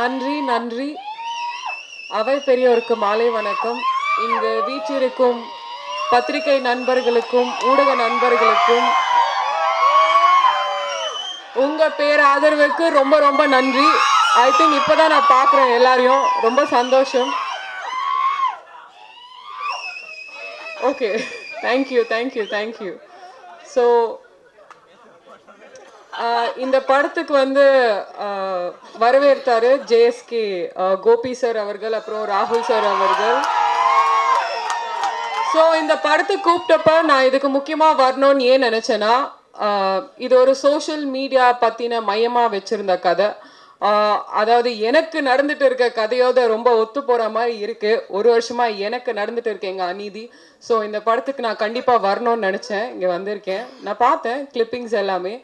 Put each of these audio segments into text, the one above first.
நன்றி நன்றி. அவை பெரியோருக்கு மாலை வணக்கம். இங்கு வீற்றிருக்கும் பத்திரிகை நண்பர்களுக்கும் ஊடக நண்பர்களுக்கும் உங்க பேர் ஆதரவுக்கு ரொம்ப ரொம்ப நன்றி. ஐ திங்க் இப்போதான் நான் பார்க்குறேன் எல்லாரையும். ரொம்ப சந்தோஷம். Okay thank you thank you thank you so இந்த படத்துக்கு வந்து வரவேற்றாரு ஜேஎஸ்கே கோபி சார் அவர்கள் அப்புறம் ராகுல் சார் அவர்கள். ஸோ இந்த படத்துக்கு கூப்பிட்டப்ப நான் இதுக்கு முக்கியமாக வரணும்னு ஏன் நினச்சேன்னா இது ஒரு சோஷியல் மீடியா பற்றின மையமாக வச்சுருந்த கதை. அதாவது எனக்கு நடந்துட்டு இருக்க கதையோட ரொம்ப ஒத்து போகிற மாதிரி இருக்குது ஒரு வருஷமாக எனக்கு நடந்துட்டு இருக்கு எங்கள் அநீதி. ஸோ இந்த படத்துக்கு நான் கண்டிப்பாக வரணும்னு நினச்சேன். இங்கே வந்திருக்கேன். நான் பார்த்தேன் கிளிப்பிங்ஸ் எல்லாமே.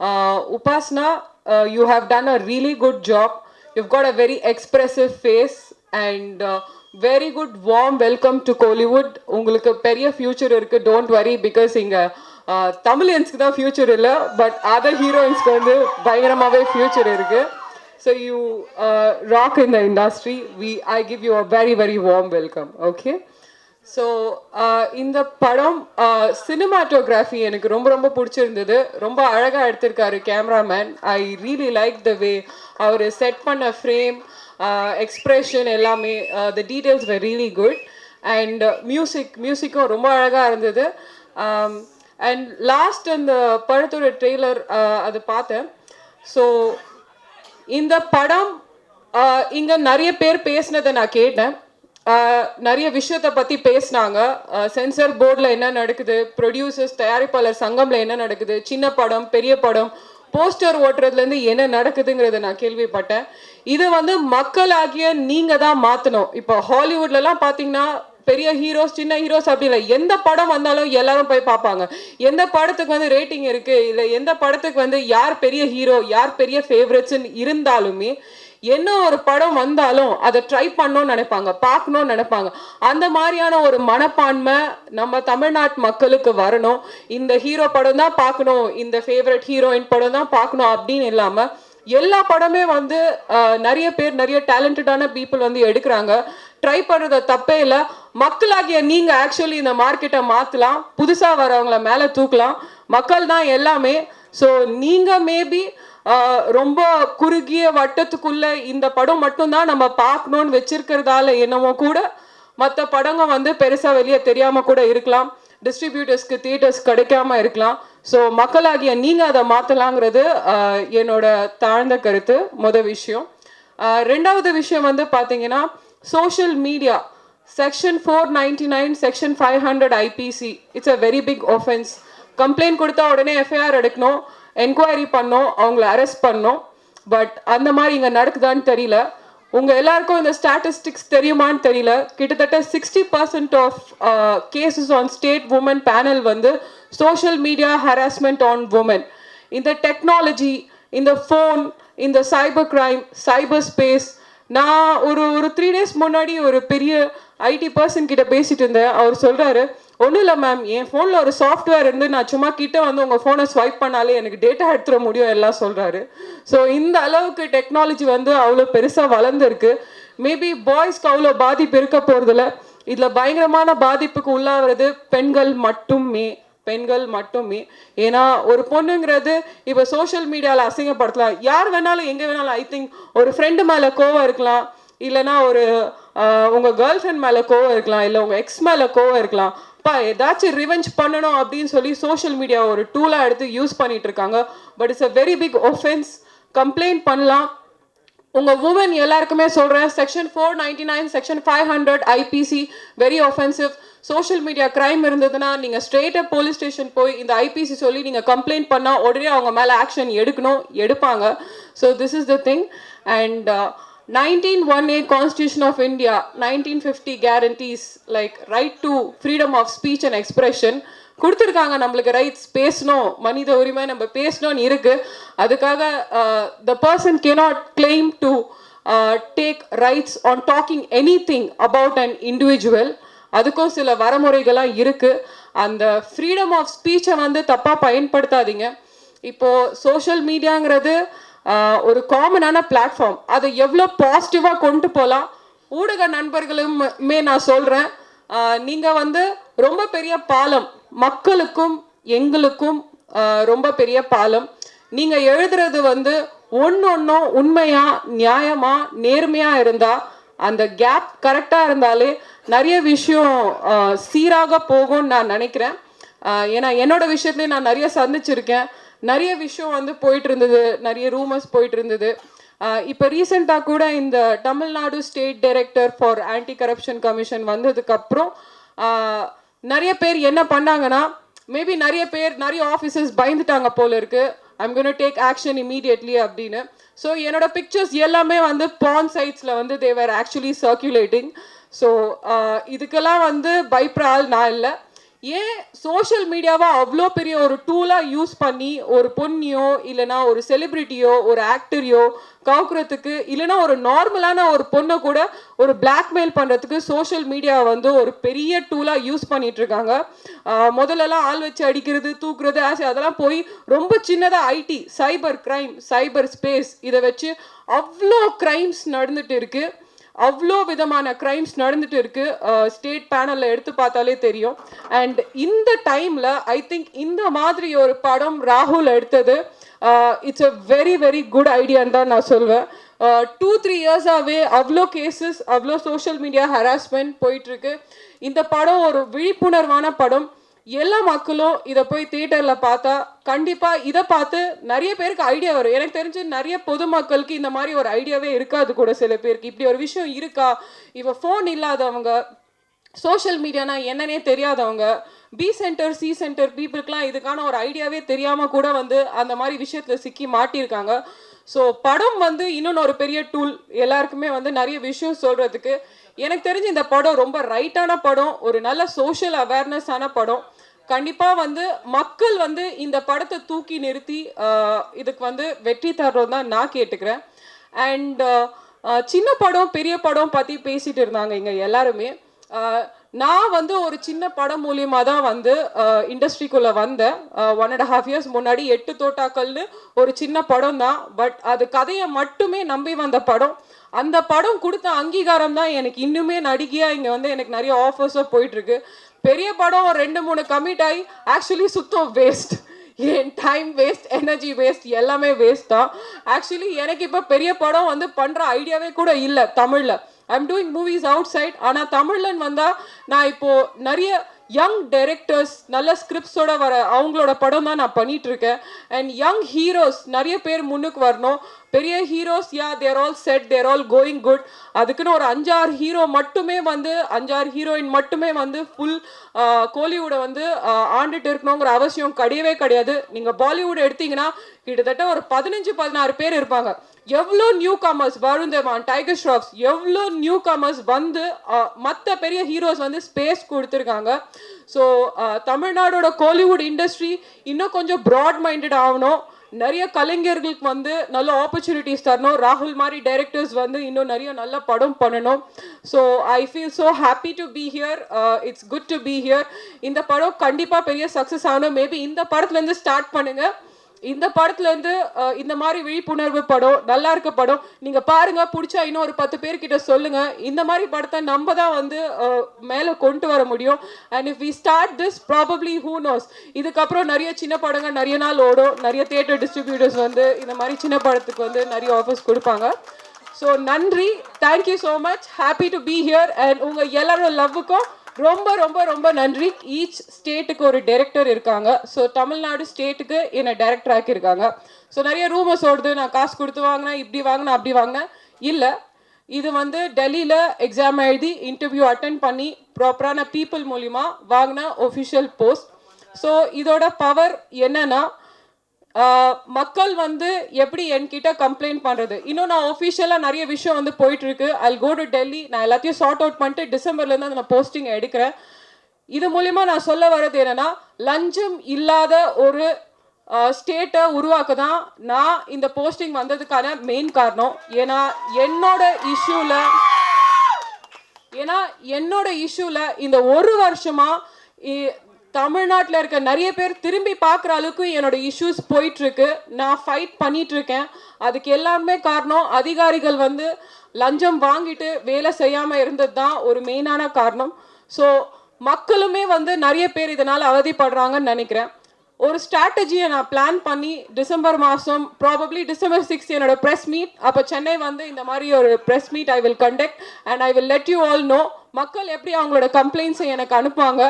Uh, Upasna, uh, you have done a really good job. You've got a very expressive face and uh, very good warm welcome to Kollywood. உங்களுக்கு பெரிய ஃபியூச்சர் இருக்கு டோன்ட் வரி பிகாஸ் இங்கே தமிழியன்ஸ்க்கு தான் ஃபியூச்சர் இல்லை பட் அதர் ஹீரோயின்ஸ்க்கு வந்து பயங்கரமாகவே future இருக்கு so you rock in the industry we I give you a very very warm welcome okay so uh, இந்த படம் uh, சினிமாட்டோகிராஃபி எனக்கு ரொம்ப ரொம்ப பிடிச்சிருந்தது. ரொம்ப அழகாக எடுத்திருக்காரு cameraman I really like the way our set பண்ண ஃப்ரேம் எக்ஸ்ப்ரெஷன் uh, எல்லாமே the details were really good and music மியூசிக்கும் ரொம்ப அழகாக இருந்தது. Um, அண்ட் லாஸ்ட் அந்த படத்தோட ட்ரெய்லர் அது பார்த்தேன். ஸோ இந்த படம் இங்கே நிறைய பேர் பேசினதை நான் கேட்டேன். நிறைய விஷயத்தை பற்றி பேசினாங்க. சென்சர் போர்டில் என்ன நடக்குது? ப்ரொடியூசர்ஸ் தயாரிப்பாளர் சங்கமில் என்ன நடக்குது? சின்ன படம் பெரிய படம் போஸ்டர் ஓட்டுறதுலேருந்து என்ன நடக்குதுங்கிறத நான் கேள்விப்பட்டேன். இதை வந்து மக்களாகிய நீங்கள் தான் மாற்றணும் இப்போ ஹாலிவுட்லலாம் பார்த்தீங்கன்னா பெரிய ஹீரோஸ் சின்ன ஹீரோஸ் அப்படி இல்லை. எந்த படம் வந்தாலும் எல்லாரும் போய் பார்ப்பாங்க. எந்த படத்துக்கு வந்து ரேட்டிங் இருக்குது இல்லை எந்த படத்துக்கு வந்து யார் பெரிய ஹீரோ யார் பெரிய ஃபேவரட்ஸ்ன்னு இருந்தாலுமே என்ன ஒரு படம் வந்தாலும் அதை ட்ரை பண்ணணும்னு நினைப்பாங்க பார்க்கணும்னு நினைப்பாங்க. அந்த மாதிரியான ஒரு மனப்பான்மை நம்ம தமிழ்நாட்டு மக்களுக்கு வரணும். இந்த ஹீரோ படம் தான் பார்க்கணும் இந்த ஃபேவரட் ஹீரோயின் படம் தான் பார்க்கணும் அப்படின்னு இல்லாமல் எல்லா படமே வந்து நிறைய பேர் நிறைய டேலண்டடான பீப்புள் வந்து எடுக்கிறாங்க. ட்ரை பண்ணுறத தப்பே இல்லை. மக்களாகிய நீங்கள் ஆக்சுவலி இந்த மார்க்கெட்டை மாற்றலாம் புதுசாக வரவங்கள மேலே தூக்கலாம். மக்கள் தான் எல்லாமே. ஸோ நீங்கள் மேபி ரொம்ப குறுகிய வட்டத்துக்குள்ள இந்த படம் மட்டும்தான் நம்ம பார்க்கணும்னு வச்சிருக்கிறதால என்னமோ கூட மற்ற படங்க வந்து பெருசாக வெளியே தெரியாமல் கூட இருக்கலாம். டிஸ்ட்ரிபியூட்டர்ஸ்க்கு தியேட்டர்ஸ் கிடைக்காம இருக்கலாம். ஸோ மக்களாகிய நீங்கள் அதை மாற்றலாங்கிறது என்னோட தாழ்ந்த கருத்து முத விஷயம். ரெண்டாவது விஷயம் வந்து பார்த்தீங்கன்னா social media section four ninety nine section five hundred IPC it's a very big offence complaint கொடுத்தா உடனே எஃப்ஐஆர் எடுக்கணும். என்கொயரி பண்ணோம் அவங்கள அரெஸ்ட் பண்ணோம். பட் அந்த மாதிரி இங்கே நடக்குதான்னு தெரியல. உங்கள் எல்லாருக்கும் இந்த ஸ்டாட்டிஸ்டிக்ஸ் தெரியுமான்னு தெரியல. கிட்டத்தட்ட sixty percent of cases on state woman panel வந்து social media harassment on woman இந்த டெக்னாலஜி இந்த ஃபோன் இந்த சைபர் கிரைம் சைபர் ஸ்பேஸ் நான் ஒரு ஒரு த்ரீ டேஸ் முன்னாடி ஒரு பெரிய ஐடி பர்சன் கிட்ட பேசிட்டு இருந்தேன். அவர் சொல்கிறாரு ஒன்றும் இல்லை மேம் என் ஃபோனில் ஒரு சாஃப்ட்வேர் இருந்து நான் சும்மா கிட்டே வந்து உங்கள் ஃபோனை ஸ்வைப் பண்ணாலே எனக்கு டேட்டா எடுத்துட முடியும் எல்லாம் சொல்கிறாரு ஸோ இந்த அளவுக்கு டெக்னாலஜி வந்து அவ்வளோ பெருசாக வளர்ந்துருக்கு. மேபி பாய்ஸ்க்கு அவ்வளோ பாதிப்பு இருக்க போகிறதில்ல இதில் பயங்கரமான பாதிப்புக்கு உள்ளாகிறது பெண்கள் மட்டுமே. பெண்கள் மட்டுமே. ஏன்னா ஒரு பொண்ணுங்கிறது இப்போ சோஷியல் மீடியாவில் அசிங்கப்படுத்தலாம். யார் வேணாலும் எங்கே வேணாலும் ஐ திங்க் ஒரு ஃப்ரெண்டு மேலே கோவம் இருக்கலாம். இல்லைன்னா ஒரு உங்கள் கேர்ள் ஃப்ரெண்ட் மேலே கோவம் இருக்கலாம். இல்லை உங்கள் எக்ஸ் மேலே கோவம் இருக்கலாம். பா ஏதாச்சும் ரிவெஞ்ச் பண்ணணும் அப்படின்னு சொல்லி சோஷியல் மீடியா ஒரு டூலாக எடுத்து யூஸ் பண்ணிட்டு இருக்காங்க. But it's a very big offence complaint பண்ணலாம். உங்கள் உமன் எல்லாருக்குமே சொல்கிறேன் section four ninety nine section five hundred IPC very offensive social media crime இருந்ததுன்னா நீங்கள் ஸ்ட்ரெயிட்டாக போலீஸ் ஸ்டேஷன் போய் இந்த ஐபிசி சொல்லி நீங்கள் கம்ப்ளைண்ட் பண்ணால் உடனே அவங்க மேலே ஆக்ஷன் எடுக்கணும் எடுப்பாங்க. So this is the thing and nineteen one A constitution of India nineteen fifty guarantees like right to freedom of speech and expression கொடுத்துருக்காங்க நம்மளுக்கு ரைட்ஸ் பேசணும். மனித உரிமை நம்ம பேசணும்னு இருக்கு. அதுக்காக the person cannot claim to take rights on talking anything about an individual அதுக்கும் சில வரமுறைகள்லாம் இருக்கு. அந்த ஃப்ரீடம் ஆஃப் ஸ்பீச்சை வந்து தப்பாக பயன்படுத்தாதீங்க. இப்போது சோஷியல் மீடியாங்கிறது ஒரு காமனான பிளாட்ஃபார்ம் அதை எவ்வளோ பாசிட்டிவாக கொண்டு போகலாம் ஊடக நண்பர்களுமே நான் சொல்கிறேன் நீங்கள் வந்து ரொம்ப பெரிய பாலம் மக்களுக்கும் எங்களுக்கும் ரொம்ப பெரிய பாலம். நீங்கள் எழுதுறது வந்து ஒன்று ஒன்றும் உண்மையாக நியாயமாக நேர்மையாக இருந்தால் அந்த கேப் கரெக்டாக இருந்தாலே நிறைய விஷயம் சீராக போகும்னு நான் நினைக்கிறேன். ஏன்னா என்னோட விஷயத்துலேயும் நான் நிறைய சந்திச்சிருக்கேன். நிறைய விஷயம் வந்து போயிட்டு இருந்தது நிறைய ரூமர்ஸ் போயிட்டு இருந்தது இப்போ ரீசெண்டாக கூட இந்த Tamil Nadu state director for anti corruption commission வந்ததுக்கப்புறம் நிறைய பேர் என்ன பண்ணாங்கன்னா மேபி நிறைய பேர் நிறைய ஆஃபீஸர்ஸ் பயந்துட்டாங்க போல இருக்கு. I'm gonna take action immediately அப்படின்னு. ஸோ என்னோட பிக்சர்ஸ் எல்லாமே வந்து பான் சைட்ஸில் வந்து தேவர் ஆக்சுவலி சர்க்குலேட்டிங் ஸோ இதுக்கெல்லாம் வந்து பயப்படுற ஆள் நான் இல்லை. ஏன் சோஷியல் மீடியாவை அவ்வளோ பெரிய ஒரு டூலாக யூஸ் பண்ணி ஒரு பொண்ணியோ இல்லைனா ஒரு செலிப்ரிட்டியோ ஒரு ஆக்டரையோ கவுக்குறதுக்கு இல்லைனா ஒரு நார்மலான ஒரு பொண்ணை கூட ஒரு பிளாக்மெயில் பண்ணுறதுக்கு சோஷியல் மீடியா வந்து ஒரு பெரிய டூலாக யூஸ் பண்ணிகிட்ருக்காங்க முதல்லலாம் ஆள் வச்சு அடிக்கிறது தூக்குறது ஆசை அதெல்லாம் போய் ரொம்ப சின்னதாக IT cyber crime cyber space இதை வச்சு அவ்வளோ கிரைம்ஸ் நடந்துட்டு இருக்குது அவ்வளோ விதமான கிரைம்ஸ் நடந்துட்டு இருக்கு. ஸ்டேட் பேனலில் எடுத்து பார்த்தாலே தெரியும். அண்ட் இந்த டைமில் ஐ திங்க் இந்த மாதிரி ஒரு படம் ராகுல் எடுத்தது it's a very very good ஐடியான்னு தான் நான் சொல்வேன். டூ த்ரீ இயர்ஸாகவே அவ்வளோ கேசஸ் அவ்வளோ சோஷியல் மீடியா ஹராஸ்மெண்ட் போயிட்டுருக்கு இந்த படம் ஒரு விழிப்புணர்வான படம். எல்லா மக்களும் இதை போய் தியேட்டரில் பார்த்தா கண்டிப்பாக இதை பார்த்து நிறைய பேருக்கு ஐடியா வரும். எனக்கு தெரிஞ்சு நிறைய பொதுமக்களுக்கு இந்த மாதிரி ஒரு ஐடியாவே இருக்காது கூட சில பேருக்கு. இப்படி ஒரு விஷயம் இருக்கா? இவ ஃபோன் இல்லாதவங்க சோஷியல் மீடியானா என்னன்னே தெரியாதவங்க பி சென்டர் சி சென்டர் பீப்புளுக்குலாம் இதுக்கான ஒரு ஐடியாவே தெரியாமல் கூட வந்து அந்த மாதிரி விஷயத்தில் சிக்கி மாட்டியிருக்காங்க. ஸோ படம் வந்து இன்னொன்று ஒரு பெரிய டூல் எல்லாருக்குமே வந்து நிறைய விஷயம் சொல்கிறதுக்கு எனக்கு தெரிஞ்சு இந்த படம் ரொம்ப ரைட்டான படம் ஒரு நல்ல சோஷியல் அவேர்னஸான படம். கண்டிப்பாக வந்து மக்கள் வந்து இந்த படத்தை தூக்கி நிறுத்தி இதுக்கு வந்து வெற்றி தர்றோம் தான் நான் கேட்டுக்கிறேன். அண்ட் சின்ன படம் பெரிய படம் பற்றி பேசிட்டு இருந்தாங்க இங்கே எல்லாருமே. நான் வந்து ஒரு சின்ன படம் மூலியமாக தான் வந்து இண்டஸ்ட்ரிக்குள்ளே வந்தேன். ஒன் அண்ட் ஹாஃப் இயர்ஸ் முன்னாடி எட்டு தோட்டாக்கள்னு ஒரு சின்ன படம் தான். பட் அது கதையை மட்டுமே நம்பி வந்த படம். அந்த படம் கொடுத்த அங்கீகாரம் தான் எனக்கு இன்னுமே நடிகையாக இங்கே வந்து எனக்கு நிறைய ஆஃபர்ஸாக போயிட்டுருக்கு. பெரிய படம் ரெண்டு மூணு கமிட் ஆகி ஆக்சுவலி சுத்தம் வேஸ்ட் என் டைம் வேஸ்ட் எனர்ஜி வேஸ்ட் எல்லாமே வேஸ்ட் தான். ஆக்சுவலி எனக்கு இப்போ பெரிய படம் வந்து பண்ணுற ஐடியாவே கூட இல்லை தமிழில். I'm doing movies outside ஆனால் தமிழ்லன்னு வந்தால் நான் இப்போது நிறைய யங் டைரக்டர்ஸ் நல்ல ஸ்கிரிப்ட்ஸோட வர அவங்களோட படம் தான் நான் பண்ணிட்டு இருக்கேன் அண்ட் யங் ஹீரோஸ் நிறைய பேர் முன்னுக்கு வரணும். பெரிய heroes yeah there all set there all going good அதுக்குன்னு ஒரு அஞ்சாறு ஹீரோ மட்டுமே வந்து அஞ்சாறு ஹீரோயின் மட்டுமே வந்து ஃபுல் கோலிவுடை வந்து ஆண்டுட்டு இருக்கணுங்கிற அவசியம் கிடையவே கிடையாது. நீங்கள் பாலிவுட் எடுத்தீங்கன்னா கிட்டத்தட்ட ஒரு பதினஞ்சு பதினாறு பேர் இருப்பாங்க. எவ்வளோ நியூ கமர்ஸ் வருண் தேவான் டைகர் ஷ்ராஃப்ஸ் எவ்வளோ நியூ கமர்ஸ் வந்து மற்ற பெரிய ஹீரோஸ் வந்து ஸ்பேஸ் கொடுத்துருக்காங்க. ஸோ தமிழ்நாடோட கோலிவுட் இண்டஸ்ட்ரி இன்னும் கொஞ்சம் ப்ராட் மைண்டட் ஆகணும். நிறைய கலைஞர்களுக்கு வந்து நல்ல ஆப்பர்ச்சுனிட்டிஸ் தரணும். ராகுல் மாதிரி டைரக்டர்ஸ் வந்து இன்னும் நிறைய நல்ல படம் பண்ணணும். So I feel so happy to be here it's good to be here இந்த படம் கண்டிப்பாக பெரிய சக்ஸஸ் ஆகணும். மேபி இந்த படத்துலேருந்து ஸ்டார்ட் பண்ணுங்கள் இந்த படத்துல இருந்து இந்த மாதிரி விழிப்புணர்வு படம் நல்லா இருக்க படம் நீங்க பாருங்க பிடிச்சா இன்னும் ஒரு பத்து பேர்கிட்ட சொல்லுங்க. இந்த மாதிரி படத்தை நம்ம தான் வந்து மேலே மேல கொண்டு வர முடியும். And if we start this probably who knows இதுக்கப்புறம் நிறைய சின்ன படங்கள் நிறைய நாள் ஓடும். நிறைய தியேட்டர் டிஸ்ட்ரிபியூட்டர்ஸ் வந்து இந்த மாதிரி சின்ன படத்துக்கு வந்து நிறைய ஆஃபர்ஸ் கொடுப்பாங்க. ஸோ நன்றி. Thank you so much happy to be here and உங்கள் எல்லாரோட லவ்வுக்கும் ரொம்ப ரொம்ப ரொம்ப நன்றி. ஈச் ஸ்டேட்டுக்கு ஒரு டைரக்டர் இருக்காங்க. ஸோ தமிழ்நாடு ஸ்டேட்டுக்கு என்னை டைரக்டர் ஆக்கியிருக்காங்க. ஸோ நிறைய ரூமர்ஸ் ஓடுது. நான் காசு கொடுத்து வாங்கினேன் இப்படி வாங்கினேன் அப்படி வாங்கினேன். இல்லை இது வந்து டெல்லியில் எக்ஸாம் எழுதி இன்டர்வியூ அட்டன் பண்ணி ப்ராப்பரான பீப்புள் மூலிமா வாங்கின ஒஃபிஷியல் போஸ்ட் ஸோ இதோட பவர் என்னன்னா மக்கள் வந்து எப்படி என்கிட்ட கம்ப்ளைண்ட் பண்ணுறது இன்னும் நான் ஒஃபிஷியலாக நிறைய விஷயம் வந்து போயிட்டுருக்கு. ஐ கோ டு டெல்லி நான் எல்லாத்தையும் சார்ட் அவுட் பண்ணிட்டு டிசம்பர்லேருந்து அந்த நான் போஸ்டிங் எடுக்கிறேன். இது மூலிமா நான் சொல்ல வர்றது என்னென்னா லஞ்சம் இல்லாத ஒரு ஸ்டேட்டை உருவாக்க தான் நான் இந்த போஸ்டிங் வந்ததுக்கான மெயின் காரணம். ஏன்னா என்னோட இஷ்யூவில் ஏன்னா என்னோட இஷ்யூவில் இந்த ஒரு வருஷமாக இ- தமிழ்நாட்டில் இருக்க நிறைய பேர் திரும்பி பார்க்குற அளவுக்கு என்னோட இஷ்யூஸ் போயிட்டுருக்கு. நான் ஃபைட் பண்ணிகிட்ருக்கேன் அதுக்கு எல்லாமே காரணம் அதிகாரிகள் வந்து லஞ்சம் வாங்கிட்டு வேலை செய்யாமல் இருந்தது தான் ஒரு மெயினான காரணம். ஸோ மக்களுமே வந்து நிறைய பேர் இதனால் அவதிப்படுறாங்கன்னு நினைக்கிறேன். ஒரு ஸ்ட்ராட்டஜியை நான் பிளான் பண்ணி டிசம்பர் மாதம் ப்ராபப்ளி டிசம்பர் சிக்ஸ் என்னோட ப்ரெஸ் மீட் அப்போ சென்னை வந்து இந்த மாதிரி ஒரு press meet I will conduct and I will let you all know மக்கள் எப்படி அவங்களோட கம்ப்ளைண்ட்ஸை எனக்கு அனுப்புவாங்க?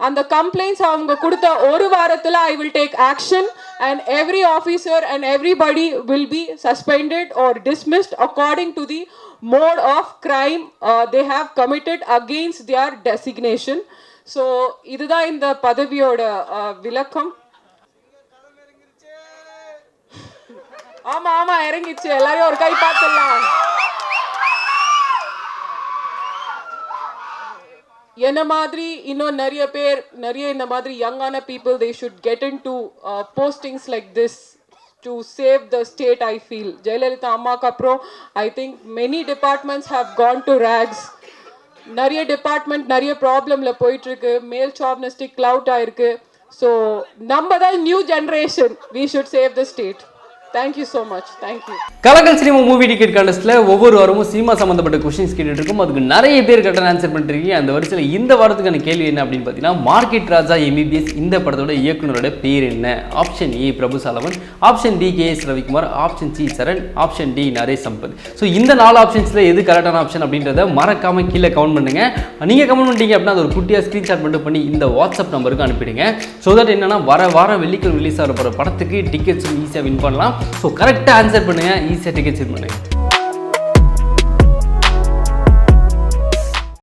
அந்த கம்ப்ளைண்ட்ஸ் அவங்க கொடுத்த ஒரு வாரத்தில் I will take action and every officer and everybody will be suspended or dismissed according to the mode of crime they have committed against their designation so இதுதான் இந்த பதவியோட uh, விளக்கம். ஆமா ஆமா இறங்கிச்சு எல்லாரையும் ஒரு கை பார்த்துடலாம். என்ன மாதிரி இன்னும் நிறைய பேர் நிறைய இந்த மாதிரி யங்கான people they should get into postings like this to save the state I feel Jayalalitha அம்மாவுக்கு அப்புறம் I think many departments have gone to racks நிறைய டிபார்ட்மெண்ட் நிறைய ப்ராப்ளமில் போயிட்டுருக்கு. மேல் சாப்னஸ்டிக் கிளவுட் ஆயிருக்கு. ஸோ நம்ம தான் new generation we should save the state thank you so much thank you Kalakkal cinema movie ticket கான்டெஸ்ட்டில் ஒவ்வொரு வாரமும் சினிமா சம்மந்தப்பட்ட கொஷின்ஸ் கேட்டுட்டு இருக்கோம். அதுக்கு நிறைய பேர் கரெக்டாக ஆன்சர் பண்ணிருக்கீங்க அந்த வரிசையில் இந்த வாரத்துக்கான கேள்வி என்ன அப்படின்னு பார்த்தீங்கன்னா மார்க்கெட் ராஜா எம்பிபிஎஸ் இந்த படத்தோட இயக்குனரோட பேர் என்ன? Option A Prabhu Solomon option D K S Ravikumar option C Charan option D Naresh Sampath so இந்த நாலு ஆப்ஷன்ஸில் எது கரெக்டான ஆப்ஷன் அப்படின்றத மறக்காமல் கீழே கமெண்ட் பண்ணுங்கள் நீங்கள் கமெண்ட் பண்ணிட்டீங்க அப்படின்னா அது ஒரு குட்டியாக ஸ்க்ரீன்ஷாட் மட்டும் பண்ணி இந்த வாட்ஸ்அப் நம்பருக்கு அனுப்பிடுங்க. ஸோ தட் என்னென்னா வர வாரம் வெள்ளிக்கிழமை ரிலீஸ் ஆகிற போகிற படத்துக்கு டிக்கெட்ஸும் ஈஸியாக வின் பண்ணலாம். ஸோ கரெக்டாக ஆன்சர் பண்ணுங்கள் ஈஸியாக டிக்கெட் செக் பண்ணுங்கள்